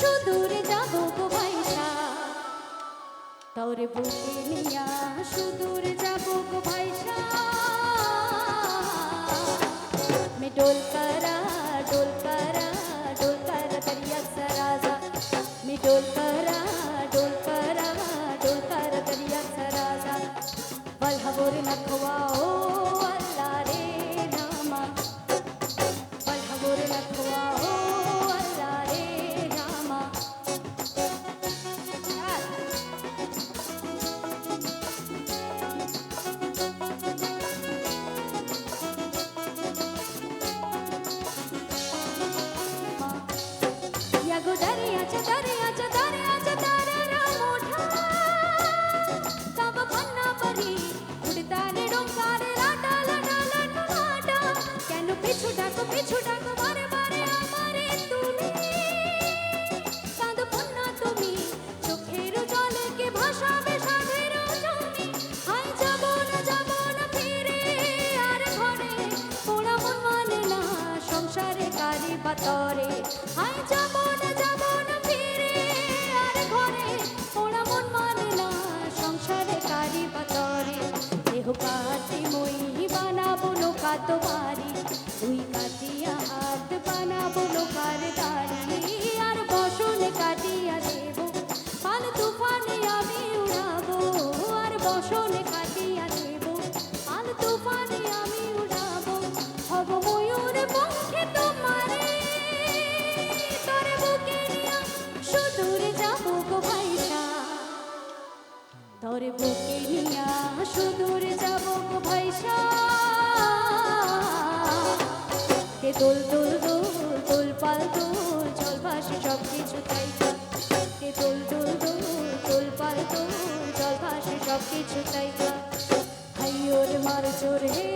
সুদূর যাব গো ভাইসা তোরে বুকে নিয়া সুদূর যাব গো ভাইসা মে ডোল করা ডোল করা ডোল করা তরিয়া সরাজা মে ডোল করা ডোল করা ডোল করা তরিয়া সরাজা বল হবোর নখওয়াও আল্লাহ রে নামা বল হবোর নখওয়াও কারি হাই যাব না যাব না ফিরে আর ঘরে পোড়া মন মানে না সংসারে কারি বাতরে দেহ কাটি মই বানাবো নৌকা তোমারি, তুই কাটিয়া হাত বানাবো নৌকার দাড়ি, আর বসনে কাটিয়া দেব। পাল তুফানে আমি উড়াবো, আর বসনে কাটিয়া তোর বুকে নিয়া সুদূর যাব ভাইসা। কে দোল দোল দোল দোল পাল দোল জল ভাসে সব কিছু তাই কে দোল দোল দোল দোল পাল দোল জল ভাসে সব কিছু তাই হাই মার জোর হে